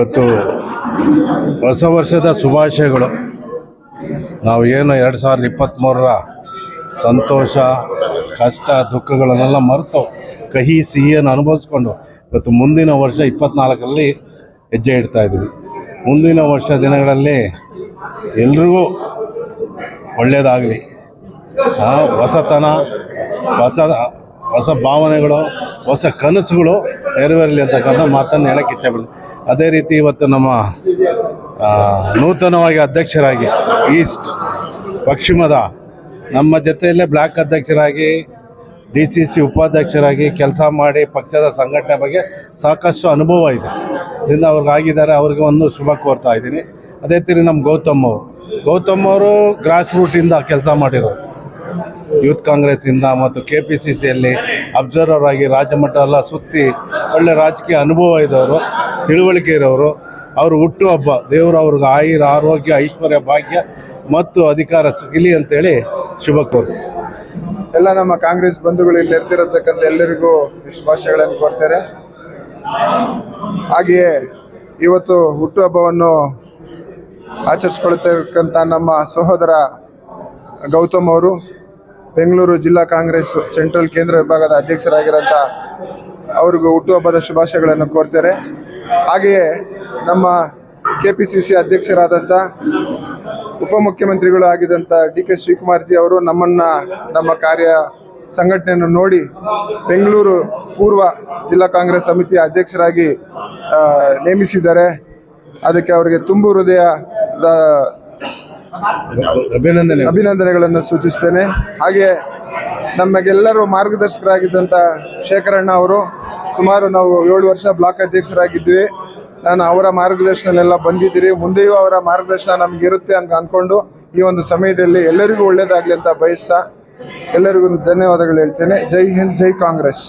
ಇವತ್ತು ಹೊಸ ವರ್ಷದ ಶುಭಾಶಯಗಳು. ನಾವು ಏನು ಎರಡು ಸಾವಿರದ ಇಪ್ಪತ್ತ್ಮೂರರ ಸಂತೋಷ, ಕಷ್ಟ, ದುಃಖಗಳನ್ನೆಲ್ಲ ಮರೆತು ಕಹಿ ಸಿಹಿಯನ್ನು ಅನುಭವಿಸ್ಕೊಂಡು ಇವತ್ತು ಮುಂದಿನ ವರ್ಷ ಇಪ್ಪತ್ತ್ನಾಲ್ಕರಲ್ಲಿ ಹೆಜ್ಜೆ ಇಡ್ತಾ ಇದ್ದೀವಿ. ಮುಂದಿನ ವರ್ಷ ದಿನಗಳಲ್ಲಿ ಎಲ್ರಿಗೂ ಒಳ್ಳೆಯದಾಗಲಿ. ಹೊಸತನ, ಹೊಸ ಹೊಸ ಭಾವನೆಗಳು, ಹೊಸ ಕನಸುಗಳು ನೆರವೇರಲಿ ಅಂತಕ್ಕಂಥ ಮಾತನ್ನು ಹೇಳಕ್ಕೆ ಇಚ್ಛೆಪಡ್ತೀನಿ ಅದೇ ರೀತಿ ಇವತ್ತು ನಮ್ಮ ನೂತನವಾಗಿ ಅಧ್ಯಕ್ಷರಾಗಿ ಈಸ್ಟ್ ಪಶ್ಚಿಮದ ನಮ್ಮ ಜೊತೆಯಲ್ಲೇ ಬ್ಲಾಕ್ ಅಧ್ಯಕ್ಷರಾಗಿ ಡಿ ಸಿ ಸಿ ಉಪಾಧ್ಯಕ್ಷರಾಗಿ ಕೆಲಸ ಮಾಡಿ ಪಕ್ಷದ ಸಂಘಟನೆ ಬಗ್ಗೆ ಸಾಕಷ್ಟು ಅನುಭವ ಇದೆ. ಇದರಿಂದ ಅವ್ರಿಗೆ ಆಗಿದ್ದಾರೆ, ಅವ್ರಿಗೆ ಒಂದು ಶುಭ ಕೋರ್ತಾ ಇದ್ದೀನಿ. ಅದೇ ರೀತಿ ನಮ್ಮ ಗೌತಮ್ ಅವರು. ಗೌತಮ್ ಅವರು ಗ್ರಾಸ್ ರೂಟಿಂದ ಕೆಲಸ ಮಾಡಿರೋರು. ಯೂತ್ ಕಾಂಗ್ರೆಸ್ಸಿಂದ ಮತ್ತು ಕೆ ಪಿ ಸಿ ಸಿಯಲ್ಲಿ ಅಬ್ಸರ್ವರ್ ಆಗಿ ರಾಜ್ಯ ಮಟ್ಟ ಎಲ್ಲ ಸುತ್ತಿ ಒಳ್ಳೆ ರಾಜಕೀಯ ಅನುಭವ ಇದ್ದವರು, ತಿಳುವಳಿಕೆ ಇರೋರು, ಅವರು ಹುಟ್ಟುಹಬ್ಬ ದೇವರು ಅವ್ರಿಗೆ ಆಯುರ, ಆರೋಗ್ಯ, ಐಶ್ವರ್ಯ, ಭಾಗ್ಯ ಮತ್ತು ಅಧಿಕಾರ ಸಿಗಲಿ ಅಂತೇಳಿ ಶುಭ ಕೋರು. ಎಲ್ಲ ನಮ್ಮ ಕಾಂಗ್ರೆಸ್ ಬಂಧುಗಳು ಇಲ್ಲಿ ಇರ್ತಿರತಕ್ಕಂಥ ಎಲ್ಲರಿಗೂ ಶುಭಾಶಯಗಳನ್ನು ಕೊಡ್ತಾರೆ ಹಾಗೆಯೇ ಇವತ್ತು ಹುಟ್ಟುಹಬ್ಬವನ್ನು ಆಚರಿಸ್ಕೊಳ್ತಿರ್ತಕ್ಕಂಥ ನಮ್ಮ ಸಹೋದರ ಗೌತಮ್ ಅವರು ಬೆಂಗಳೂರು ಜಿಲ್ಲಾ ಕಾಂಗ್ರೆಸ್ ಸೆಂಟ್ರಲ್ ಕೇಂದ್ರ ವಿಭಾಗದ ಅಧ್ಯಕ್ಷರಾಗಿರೋಂಥ ಅವ್ರಿಗೂ ಹುಟ್ಟುಹಬ್ಬದ ಶುಭಾಶಯಗಳನ್ನು ಕೋರ್ತಾರೆ. ಹಾಗೆಯೇ ನಮ್ಮ ಕೆ ಪಿ ಸಿ ಸಿ ಅಧ್ಯಕ್ಷರಾದಂಥ ಉಪಮುಖ್ಯಮಂತ್ರಿಗಳು ಆಗಿದ್ದಂಥ ಡಿ ಕೆ ಶಿವಕುಮಾರ್ಜಿ ಅವರು ನಮ್ಮನ್ನು ನಮ್ಮ ಕಾರ್ಯ ಸಂಘಟನೆಯನ್ನು ನೋಡಿ ಬೆಂಗಳೂರು ಪೂರ್ವ ಜಿಲ್ಲಾ ಕಾಂಗ್ರೆಸ್ ಸಮಿತಿಯ ಅಧ್ಯಕ್ಷರಾಗಿ ನೇಮಿಸಿದ್ದಾರೆ. ಅದಕ್ಕೆ ಅವರಿಗೆ ತುಂಬು ಹೃದಯದ ಅಭಿನಂದನೆ ಅಭಿನಂದನೆಗಳನ್ನು ಸೂಚಿಸ್ತೇನೆ. ಹಾಗೆ ನಮಗೆಲ್ಲರೂ ಮಾರ್ಗದರ್ಶಕರಾಗಿದ್ದಂಥ ಶೇಖರಣ್ಣ ಅವರು ಸುಮಾರು ನಾವು ಏಳು ವರ್ಷ ಬ್ಲಾಕ್ ಅಧ್ಯಕ್ಷರಾಗಿದ್ವಿ. ನಾನು ಅವರ ಮಾರ್ಗದರ್ಶನಲ್ಲೆಲ್ಲ ಬಂದಿದ್ದೀರಿ. ಮುಂದೆಯೂ ಅವರ ಮಾರ್ಗದರ್ಶನ ನಮ್ಗೆ ಇರುತ್ತೆ ಅಂತ ಅಂದ್ಕೊಂಡು ಈ ಒಂದು ಸಮಯದಲ್ಲಿ ಎಲ್ಲರಿಗೂ ಒಳ್ಳೆಯದಾಗಲಿ ಅಂತ ಬಯಸ್ತಾ ಎಲ್ಲರಿಗೂ ಧನ್ಯವಾದಗಳು ಹೇಳ್ತೇನೆ. ಜೈ ಹಿಂದ್, ಜೈ ಕಾಂಗ್ರೆಸ್.